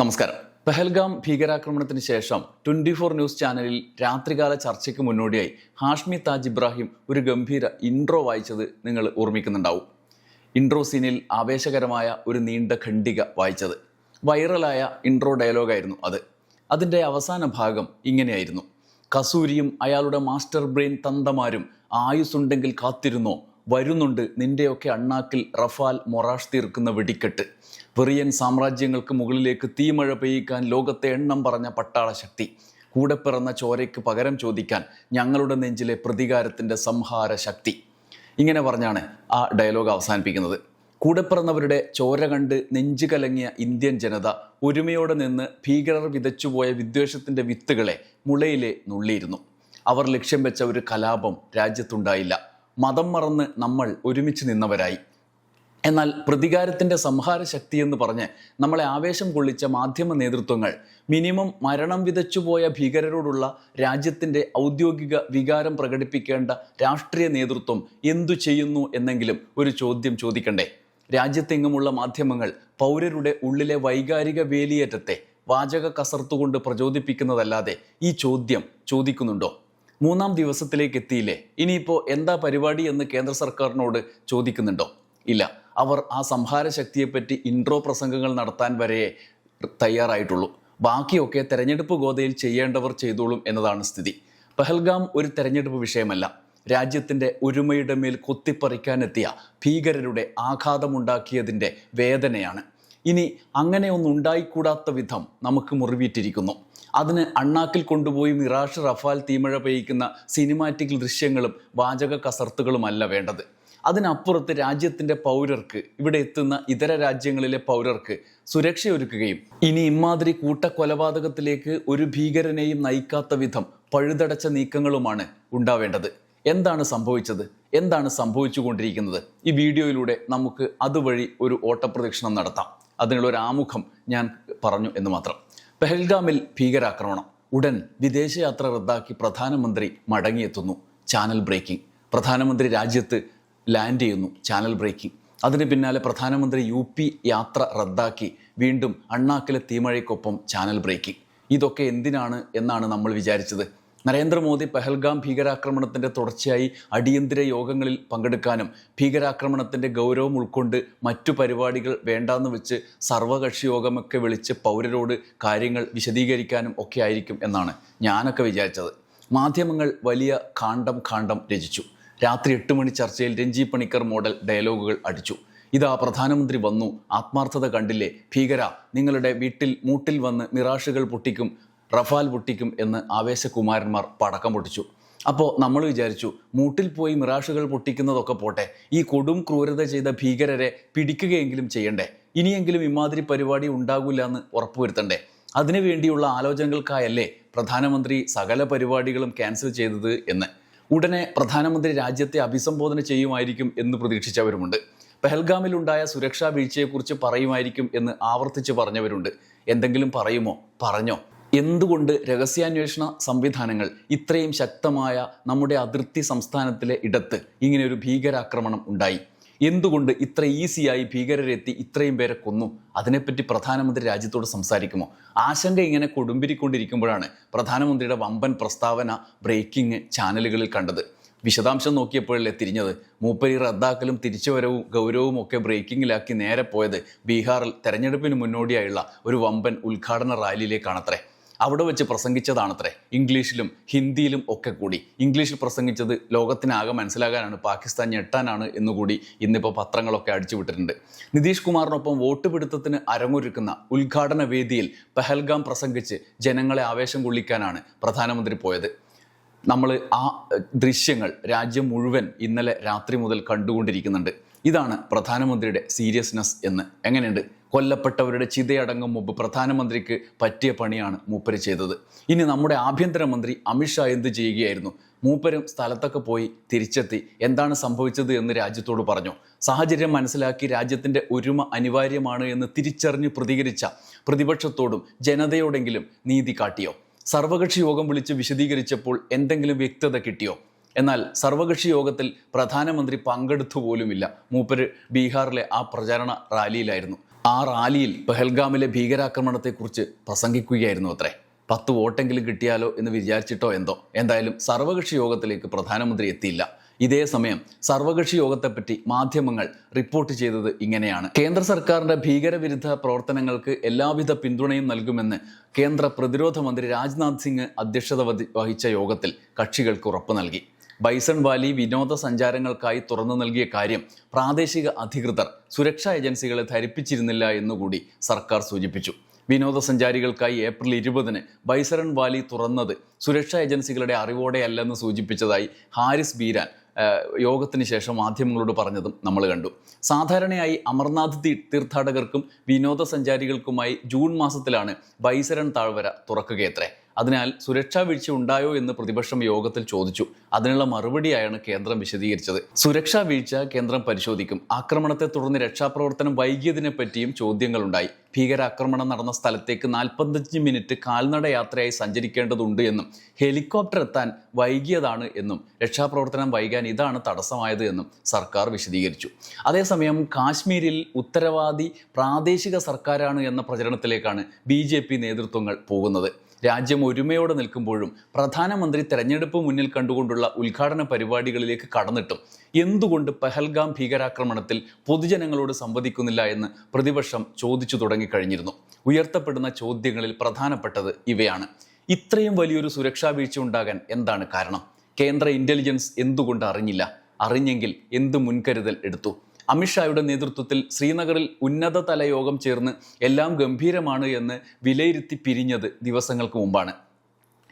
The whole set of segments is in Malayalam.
നമസ്കാരം. പെഹൽഗാം ഭീകരാക്രമണത്തിന് ശേഷം ട്വന്റി ഫോർ ന്യൂസ് ചാനലിൽ രാത്രികാല ചർച്ചയ്ക്ക് മുന്നോടിയായി ഹാഷ്മി താജ് ഇബ്രാഹിം ഒരു ഗംഭീര ഇൻട്രോ വായിച്ചത് നിങ്ങൾ ഓർമ്മിക്കുന്നുണ്ടാവും. ഇൻട്രോ സീനിൽ ആവേശകരമായ ഒരു നീണ്ട ഖണ്ഡിക വായിച്ചത്. വൈറലായ ഇൻട്രോ ഡയലോഗായിരുന്നു അത്. അതിന്റെ അവസാന ഭാഗം ഇങ്ങനെയായിരുന്നു. കസൂരിയും അയാളുടെ മാസ്റ്റർ ബ്രെയിൻ തന്തമാരും ആയുസ്സുണ്ടെങ്കിൽ കാത്തിരുന്നോ? വരുന്നുണ്ട്. നിന്റെയൊക്കെ അണ്ണാക്കിൽ റഫാൽ മൊറാഷ് തീർക്കുന്ന വെടിക്കെട്ട്. വെറിയൻ സാമ്രാജ്യങ്ങൾക്ക് മുകളിലേക്ക് തീമഴ പെയ്യിക്കാൻ ലോകത്തെ എണ്ണം പറഞ്ഞ പട്ടാള ശക്തി. കൂടെ പിറന്ന ചോരയ്ക്ക് പകരം ചോദിക്കാൻ ഞങ്ങളുടെ നെഞ്ചിലെ പ്രതികാരത്തിന്റെ സംഹാര ശക്തി. ഇങ്ങനെ പറഞ്ഞാണ് ആ ഡയലോഗ് അവസാനിപ്പിക്കുന്നത്. കൂടെ പിറന്നവരുടെ ചോര കണ്ട് നെഞ്ചു കലങ്ങിയ ഇന്ത്യൻ ജനത ഒരുമയോടെ നിന്ന് ഭീകരർ വിതച്ചുപോയ വിദ്വേഷത്തിന്റെ വിത്തുകളെ മുളയിലെ നുള്ളിയിരുന്നു. അവർ ലക്ഷ്യം വെച്ച ഒരു കലാപം രാജ്യത്തുണ്ടായില്ല. മതം മറന്ന് നമ്മൾ ഒരുമിച്ച് നിന്നവരായി. എന്നാൽ പ്രതികാരത്തിന്റെ സംഹാര ശക്തി എന്ന് പറഞ്ഞ് നമ്മളെ ആവേശം കൊള്ളിച്ച മാധ്യമ നേതൃത്വങ്ങൾ മിനിമം മരണം വിതച്ചുപോയ ഭീകരരോടുള്ള രാജ്യത്തിന്റെ ഔദ്യോഗിക വികാരം പ്രകടിപ്പിക്കേണ്ട രാഷ്ട്രീയ നേതൃത്വം എന്തു ചെയ്യുന്നു എന്നെങ്കിലും ഒരു ചോദ്യം ചോദിക്കണ്ടേ? രാജ്യത്തെങ്ങുമുള്ള മാധ്യമങ്ങൾ പൗരരുടെ ഉള്ളിലെ വൈകാരിക വേലിയേറ്റത്തെ വാചക കസർത്തുകൊണ്ട് പ്രചോദിപ്പിക്കുന്നതല്ലാതെ ഈ ചോദ്യം ചോദിക്കുന്നുണ്ടോ? മൂന്നാം ദിവസത്തിലേക്ക് എത്തിയില്ലേ ഇനിയിപ്പോൾ എന്താ പരിപാടി എന്ന് കേന്ദ്ര സർക്കാരിനോട് ചോദിക്കുന്നുണ്ടോ? ഇല്ല. അവർ ആ സംഹാര ശക്തിയെപ്പറ്റി ഇൻട്രോ പ്രസംഗങ്ങൾ നടത്താൻ വരെ തയ്യാറായിട്ടുള്ളൂ. ബാക്കിയൊക്കെ തെരഞ്ഞെടുപ്പ് ഗോതയിൽ ചെയ്യേണ്ടവർ ചെയ്തോളും എന്നതാണ് സ്ഥിതി. പെഹൽഗാം ഒരു തെരഞ്ഞെടുപ്പ് വിഷയമല്ല. രാജ്യത്തിന്റെ ഒരുമയുടെ മേൽ കൊത്തിപ്പറിക്കാനെത്തിയ ഭീകരരുടെ ആഘാതമുണ്ടാക്കിയതിന്റെ വേദനയാണ്. ഇനി അങ്ങനെ ഒന്നുണ്ടായിക്കൂടാത്ത വിധം നമുക്ക് മുറിവേറ്റിരിക്കുന്നു. അതിന് അണ്ണാക്കിൽ കൊണ്ടുപോയി മിറാഷ് റഫാൽ തീമഴ പെയ്യിക്കുന്ന സിനിമാറ്റിക് ദൃശ്യങ്ങളും വാചക കസർത്തുകളുമല്ല വേണ്ടത്. അതിനപ്പുറത്ത് രാജ്യത്തിന്റെ പൗരർക്ക് ഇവിടെ എത്തുന്ന ഇതര രാജ്യങ്ങളിലെ പൗരർക്ക് സുരക്ഷയൊരുക്കുകയും ഇനി ഇമാതിരി കൂട്ടക്കൊലപാതകത്തിലേക്ക് ഒരു ഭീകരനെയും നയിക്കാത്ത വിധം പഴുതടച്ച നീക്കങ്ങളുമാണ് ഉണ്ടാവേണ്ടത്. എന്താണ് സംഭവിച്ചത്? എന്താണ് സംഭവിച്ചുകൊണ്ടിരിക്കുന്നത്? ഈ വീഡിയോയിലൂടെ നമുക്ക് അതുവഴി ഒരു ഓട്ടപ്രദക്ഷിണം നടത്താം. അതിനുള്ള ഒരു ആമുഖം ഞാൻ പറഞ്ഞു എന്ന് മാത്രം. പെഹൽഗാമിൽ ഭീകരാക്രമണം. ഉടൻ വിദേശയാത്ര റദ്ദാക്കി പ്രധാനമന്ത്രി മടങ്ങിയെത്തുന്നു. Channel breaking. പ്രധാനമന്ത്രി രാജ്യത്ത് ലാൻഡ് ചെയ്യുന്നു ചാനൽ ബ്രേക്കിംഗ്. അതിന് പിന്നാലെ പ്രധാനമന്ത്രി യു പി യാത്ര റദ്ദാക്കി വീണ്ടും അണ്ണാക്കിലെ തീമഴയ്ക്കൊപ്പം ചാനൽ ബ്രേക്കിംഗ്. ഇതൊക്കെ എന്തിനാണ് എന്നാണ് നമ്മൾ വിചാരിച്ചത്. നരേന്ദ്രമോദി പെഹൽഗാം ഭീകരാക്രമണത്തിന്റെ തുടർച്ചയായി അടിയന്തര യോഗങ്ങളിൽ പങ്കെടുക്കാനും ഭീകരാക്രമണത്തിന്റെ ഗൗരവം ഉൾക്കൊണ്ട് മറ്റു പരിപാടികൾ വേണ്ടാന്ന് വെച്ച് സർവകക്ഷി യോഗമൊക്കെ വിളിച്ച് പൗരരോട് കാര്യങ്ങൾ വിശദീകരിക്കാനും ഒക്കെ ആയിരിക്കും എന്നാണ് ഞാനൊക്കെ വിചാരിച്ചത്. മാധ്യമങ്ങൾ വലിയ കാണ്ടം കാണ്ടം രചിച്ചു. രാത്രി എട്ട് മണി ചർച്ചയിൽ രഞ്ജി പണിക്കർ മോഡൽ ഡയലോഗുകൾ അടിച്ചു. ഇതാ പ്രധാനമന്ത്രി വന്നു. ആത്മാർത്ഥത കണ്ടില്ലേ? ഭീകര നിങ്ങളുടെ വീട്ടിൽ മൂട്ടിൽ വന്ന് നിരാശകൾ പൊട്ടിക്കും. റഫാൽ പൊട്ടിക്കും എന്ന് ആവേശകുമാരന്മാർ പടക്കം പൊട്ടിച്ചു. അപ്പോൾ നമ്മൾ വിചാരിച്ചു മൂട്ടിൽ പോയി മിറാഷുകൾ പൊട്ടിക്കുന്നതൊക്കെ പോട്ടെ ഈ കൊടും ക്രൂരത ചെയ്ത ഭീകരരെ പിടിക്കുകയെങ്കിലും ചെയ്യണ്ടേ? ഇനിയെങ്കിലും ഇമാതിരി പരിപാടി ഉണ്ടാകില്ല എന്ന് ഉറപ്പുവരുത്തണ്ടേ? അതിനുവേണ്ടിയുള്ള ആലോചനകൾക്കായല്ലേ പ്രധാനമന്ത്രി സകല പരിപാടികളും ക്യാൻസൽ ചെയ്തത് എന്ന്. ഉടനെ പ്രധാനമന്ത്രി രാജ്യത്തെ അഭിസംബോധന ചെയ്യുമായിരിക്കും എന്ന് പ്രതീക്ഷിച്ചവരുമുണ്ട്. പെഹൽഗാമിലുണ്ടായ സുരക്ഷാ വീഴ്ചയെക്കുറിച്ച് പറയുമായിരിക്കും എന്ന് ആവർത്തിച്ച് പറഞ്ഞവരുണ്ട്. എന്തെങ്കിലും പറയുമോ? പറഞ്ഞോ. എന്തുകൊണ്ട് രഹസ്യാന്വേഷണ സംവിധാനങ്ങൾ ഇത്രയും ശക്തമായ നമ്മുടെ അതിർത്തി സംസ്ഥാനത്തിലെ ഇടത്ത് ഇങ്ങനെ ഒരു ഭീകരാക്രമണം ഉണ്ടായി? എന്തുകൊണ്ട് ഇത്ര ഈസിയായി ഭീകരരെത്തി ഇത്രയും പേരെ കൊന്നു? അതിനെപ്പറ്റി പ്രധാനമന്ത്രി രാജ്യത്തോട് സംസാരിക്കുമോ? ആശങ്ക ഇങ്ങനെ കൊടുമ്പിരിക്കൊണ്ടിരിക്കുമ്പോഴാണ് പ്രധാനമന്ത്രിയുടെ വമ്പൻ പ്രസ്താവന ബ്രേക്കിംഗ് ചാനലുകളിൽ കണ്ടത്. വിശദാംശം നോക്കിയപ്പോഴല്ലേ തിരിഞ്ഞത്. മൂപ്പരി റദ്ദാക്കലും തിരിച്ചുവരവും ഗൗരവവും ഒക്കെ ബ്രേക്കിങ്ങിലാക്കി നേരെ പോയത് ബീഹാറിൽ തെരഞ്ഞെടുപ്പിന് മുന്നോടിയായുള്ള ഒരു വമ്പൻ ഉദ്ഘാടന റാലിയിലേക്കാണത്രേ. അവിടെ വെച്ച് പ്രസംഗിച്ചതാണത്രേ. ഇംഗ്ലീഷിലും ഹിന്ദിയിലും ഒക്കെ കൂടി. ഇംഗ്ലീഷിൽ പ്രസംഗിച്ചത് ലോകത്തിനാകെ മനസ്സിലാകാനാണ്. പാകിസ്ഥാൻ ഞെട്ടാനാണ് എന്നുകൂടി ഇന്നിപ്പോൾ പത്രങ്ങളൊക്കെ അടിച്ചുവിട്ടിട്ടുണ്ട് നിതീഷ് കുമാറിനൊപ്പം വോട്ട് പിടുത്തത്തിന് അരങ്ങൊരുക്കുന്ന ഉദ്ഘാടന വേദിയിൽ പെഹൽഗാം പ്രസംഗിച്ച് ജനങ്ങളെ ആവേശം കൊള്ളിക്കാനാണ് പ്രധാനമന്ത്രി പോയത്. നമ്മൾ ആ ദൃശ്യങ്ങൾ രാജ്യം മുഴുവൻ ഇന്നലെ രാത്രി മുതൽ കണ്ടുകൊണ്ടിരിക്കുന്നുണ്ട്. ഇതാണ് പ്രധാനമന്ത്രിയുടെ സീരിയസ്നെസ് എന്ന്. എങ്ങനെയുണ്ട്? കൊല്ലപ്പെട്ടവരുടെ ചിതയടങ്ങും മുമ്പ് പ്രധാനമന്ത്രിക്ക് പറ്റിയ പണിയാണ് മൂപ്പര് ചെയ്തത്. ഇനി നമ്മുടെ ആഭ്യന്തരമന്ത്രി അമിത്ഷാ എന്ത് ചെയ്യുകയായിരുന്നു? മൂപ്പരും സ്ഥലത്തൊക്കെ പോയി തിരിച്ചെത്തി. എന്താണ് സംഭവിച്ചത് എന്ന് രാജ്യത്തോട് പറഞ്ഞു. സാഹചര്യം മനസ്സിലാക്കി രാജ്യത്തിന്റെ ഒരുമ അനിവാര്യമാണ് എന്ന് തിരിച്ചറിഞ്ഞ് പ്രതികരിച്ച പ്രതിപക്ഷത്തോടും ജനതയോടെങ്കിലും നീതി കാട്ടിയോ? സർവകക്ഷി യോഗം വിളിച്ച് വിശദീകരിച്ചപ്പോൾ എന്തെങ്കിലും വ്യക്തത കിട്ടിയോ? എന്നാൽ സർവകക്ഷി യോഗത്തിൽ പ്രധാനമന്ത്രി പങ്കെടുത്തു പോലുമില്ല. മൂപ്പര് ബീഹാറിലെ ആ പ്രചാരണ റാലിയിലായിരുന്നു. ആ റാലിയിൽ പെഹൽഗാമിലെ ഭീകരാക്രമണത്തെക്കുറിച്ച് പ്രസംഗിക്കുകയായിരുന്നു അത്രേ. പത്ത് വോട്ടെങ്കിലും കിട്ടിയാലോ എന്ന് വിചാരിച്ചിട്ടോ എന്തോ. എന്തായാലും സർവകക്ഷി യോഗത്തിലേക്ക് പ്രധാനമന്ത്രി എത്തിയില്ല. ഇതേ സമയം സർവകക്ഷി യോഗത്തെപ്പറ്റി മാധ്യമങ്ങൾ റിപ്പോർട്ട് ചെയ്തത് ഇങ്ങനെയാണ്. കേന്ദ്ര സർക്കാരിന്റെ ഭീകരവിരുദ്ധ പ്രവർത്തനങ്ങൾക്ക് എല്ലാവിധ പിന്തുണയും നൽകുമെന്ന് കേന്ദ്ര പ്രതിരോധ മന്ത്രി രാജ്നാഥ് സിംഗ് അധ്യക്ഷത വഹിച്ച യോഗത്തിൽ കക്ഷികൾക്ക് ഉറപ്പ് നൽകി. ബൈസൺ വാലി വിനോദസഞ്ചാരങ്ങൾക്കായി തുറന്നു നൽകിയ കാര്യം പ്രാദേശിക അധികൃതർ സുരക്ഷാ ഏജൻസികളെ ധരിപ്പിച്ചിരുന്നില്ല എന്നുകൂടി സർക്കാർ സൂചിപ്പിച്ചു. വിനോദസഞ്ചാരികൾക്കായി ഏപ്രിൽ ഇരുപതിന് ബൈസറൺ വാലി തുറന്നത് സുരക്ഷാ ഏജൻസികളുടെ അറിവോടെയല്ലെന്ന് സൂചിപ്പിച്ചതായി ഹാരിസ് ബീരാൻ യോഗത്തിന് ശേഷം മാധ്യമങ്ങളോട് പറഞ്ഞതും നമ്മൾ കണ്ടു. സാധാരണയായി അമർനാഥ് തീർത്ഥാടകർക്കും വിനോദസഞ്ചാരികൾക്കുമായി ജൂൺ മാസത്തിലാണ് ബൈസരൺ താഴ്വര തുറക്കുകയത്രേ. അതിനാൽ സുരക്ഷാ വീഴ്ച ഉണ്ടായോ എന്ന് പ്രതിപക്ഷം യോഗത്തിൽ ചോദിച്ചു. അതിനുള്ള മറുപടിയായാണ് കേന്ദ്രം വിശദീകരിച്ചത്. സുരക്ഷാ വീഴ്ച കേന്ദ്രം പരിശോധിക്കും. ആക്രമണത്തെ തുടർന്ന് രക്ഷാപ്രവർത്തനം വൈകിയതിനെ പറ്റിയും ചോദ്യങ്ങളുണ്ടായി. ഭീകരാക്രമണം നടന്ന സ്ഥലത്തേക്ക് നാൽപ്പത്തഞ്ച് മിനിറ്റ് കാൽനട യാത്രയായി സഞ്ചരിക്കേണ്ടതുണ്ട് എന്നും ഹെലികോപ്റ്റർ എത്താൻ വൈകിയതാണ് എന്നും രക്ഷാപ്രവർത്തനം വൈകാൻ ഇതാണ് തടസ്സമായത് എന്നും സർക്കാർ വിശദീകരിച്ചു. അതേസമയം കാശ്മീരിൽ ഉത്തരവാദി പ്രാദേശിക സർക്കാരാണ് എന്ന പ്രചരണത്തിലേക്കാണ് ബി നേതൃത്വങ്ങൾ പോകുന്നത്. രാജ്യം ഒരുമയോടെ നിൽക്കുമ്പോഴും പ്രധാനമന്ത്രി തെരഞ്ഞെടുപ്പ് മുന്നിൽ കണ്ടുകൊണ്ടുള്ള ഉദ്ഘാടന പരിപാടികളിലേക്ക് കടന്നിട്ടും എന്തുകൊണ്ട് പെഹൽഗാം ഭീകരാക്രമണത്തിൽ പൊതുജനങ്ങളോട് സംവദിക്കുന്നില്ല എന്ന് പ്രതിപക്ഷം ചോദിച്ചു തുടങ്ങിക്കഴിഞ്ഞിരുന്നു. ഉയർത്തപ്പെടുന്ന ചോദ്യങ്ങളിൽ പ്രധാനപ്പെട്ടത് ഇവയാണ്. ഇത്രയും വലിയൊരു സുരക്ഷാ വീഴ്ച ഉണ്ടാകാൻ എന്താണ് കാരണം? കേന്ദ്ര ഇന്റലിജൻസ് എന്തുകൊണ്ട് അറിഞ്ഞില്ല? അറിഞ്ഞെങ്കിൽ എന്ത് മുൻകരുതൽ എടുത്തു? അമിത്ഷായുടെ നേതൃത്വത്തിൽ ശ്രീനഗറിൽ ഉന്നതതല യോഗം ചേർന്ന് എല്ലാം ഗംഭീരമാണ് എന്ന് വിലയിരുത്തി പിരിഞ്ഞത് ദിവസങ്ങൾക്ക് മുമ്പാണ്.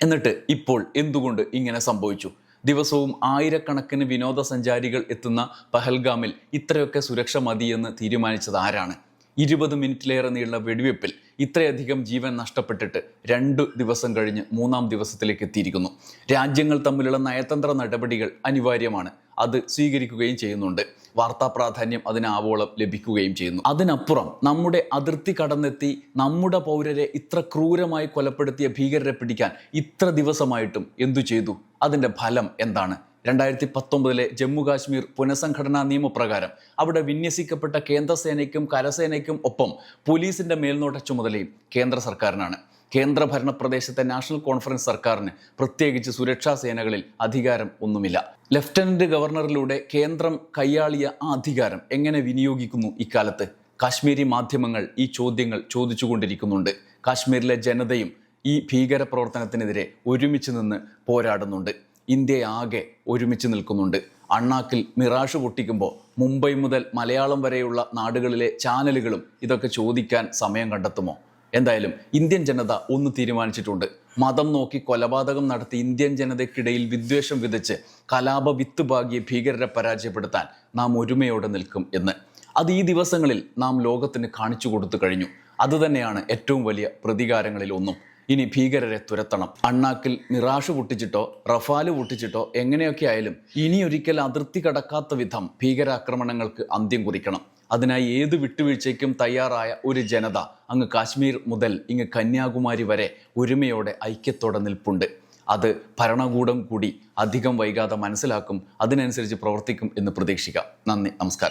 എന്നിട്ട് ഇപ്പോൾ എന്തുകൊണ്ട് ഇങ്ങനെ സംഭവിച്ചു? ദിവസവും ആയിരക്കണക്കിന് വിനോദസഞ്ചാരികൾ എത്തുന്ന പഹൽഗാമിൽ ഇത്രയൊക്കെ സുരക്ഷ മതിയെന്ന് തീരുമാനിച്ചത് ആരാണ്? ഇരുപത് മിനിറ്റിലേറെ നീളുന്ന വെടിവെപ്പിൽ ഇത്രയധികം ജീവൻ നഷ്ടപ്പെട്ടിട്ട് രണ്ട് ദിവസം കഴിഞ്ഞ് മൂന്നാം ദിവസത്തിലേക്ക് എത്തിയിരിക്കുന്നു. രാജ്യങ്ങൾ തമ്മിലുള്ള നയതന്ത്ര നടപടികൾ അനിവാര്യമാണ്. അത് സ്വീകരിക്കുകയും ചെയ്യുന്നുണ്ട്. വാർത്താ പ്രാധാന്യം അതിന് ആവോളം ലഭിക്കുകയും ചെയ്യുന്നു. അതിനപ്പുറം നമ്മുടെ അതിർത്തി കടന്നെത്തി നമ്മുടെ പൗരരെ ഇത്ര ക്രൂരമായി കൊലപ്പെടുത്തിയ ഭീകരരെ പിടിക്കാൻ ഇത്ര ദിവസമായിട്ടും എന്തു ചെയ്തു? അതിന്റെ ഫലം എന്താണ്? രണ്ടായിരത്തി പത്തൊമ്പതിലെ ജമ്മു കാശ്മീർ പുനഃസംഘടനാ നിയമപ്രകാരം അവിടെ വിന്യസിക്കപ്പെട്ട കേന്ദ്രസേനയ്ക്കും കരസേനയ്ക്കും ഒപ്പം പോലീസിന്റെ മേൽനോട്ട ചുമതലയും കേന്ദ്ര സർക്കാരിനാണ്. കേന്ദ്രഭരണ പ്രദേശത്തെ നാഷണൽ കോൺഫറൻസ് സർക്കാരിന് പ്രത്യേകിച്ച് സുരക്ഷാ സേനകളിൽ അധികാരം ഒന്നുമില്ല. ലഫ്റ്റനന്റ് ഗവർണറിലൂടെ കേന്ദ്രം കൈയാളിയ ആ അധികാരം എങ്ങനെ വിനിയോഗിക്കുന്നു ഇക്കാലത്ത്? കാശ്മീരി മാധ്യമങ്ങൾ ഈ ചോദ്യങ്ങൾ ചോദിച്ചുകൊണ്ടിരിക്കുന്നുണ്ട്. കാശ്മീരിലെ ജനതയും ഈ ഭീകര പ്രവർത്തനത്തിനെതിരെ ഒരുമിച്ച് നിന്ന് പോരാടുന്നുണ്ട്. ഇന്ത്യ ആകെ ഒരുമിച്ച് നിൽക്കുന്നുണ്ട്. അണ്ണാക്കിൽ മിറാഷ് പൊട്ടിക്കുമ്പോൾ മുംബൈ മുതൽ മലയാളം വരെയുള്ള നാടുകളിലെ ചാനലുകളും ഇതൊക്കെ ചോദിക്കാൻ സമയം കണ്ടെത്തുമോ? എന്തായാലും ഇന്ത്യൻ ജനത ഒന്ന് തീരുമാനിച്ചിട്ടുണ്ട്. മതം നോക്കി കൊലപാതകം നടത്തി ഇന്ത്യൻ ജനതയ്ക്കിടയിൽ വിദ്വേഷം വിതച്ച് കലാപ വിത്ത് പാകിയ ഭീകരരെ പരാജയപ്പെടുത്താൻ നാം ഒരുമയോടെ നിൽക്കും എന്ന്. അത് ഈ ദിവസങ്ങളിൽ നാം ലോകത്തിന് കാണിച്ചു കൊടുത്തു കഴിഞ്ഞു. അതുതന്നെയാണ് ഏറ്റവും വലിയ പ്രതികാരങ്ങളിൽ ഒന്നും ഇനി ഭീകരരെ തുരത്തണം. അണ്ണാക്കിൽ മിറാഷ് പൊട്ടിച്ചിട്ടോ റഫാൽ പൊട്ടിച്ചിട്ടോ എങ്ങനെയൊക്കെ ആയാലും ഇനിയൊരിക്കൽ അതിർത്തി കടക്കാത്ത വിധം ഭീകരാക്രമണങ്ങൾക്ക് അന്ത്യം കുറിക്കണം. അതിനായി ഏത് വിട്ടുവീഴ്ചയ്ക്കും തയ്യാറായ ഒരു ജനത അങ്ങ് കാശ്മീർ മുതൽ ഇങ്ങ് കന്യാകുമാരി വരെ ഒരുമയോടെ ഐക്യത്തോടെ നിൽപ്പുണ്ട്. അത് ഭരണകൂടം കൂടി അധികം വൈകാതെ മനസ്സിലാക്കും അതിനനുസരിച്ച് പ്രവർത്തിക്കും എന്ന് പ്രതീക്ഷിക്കാം. നന്ദി നമസ്കാരം.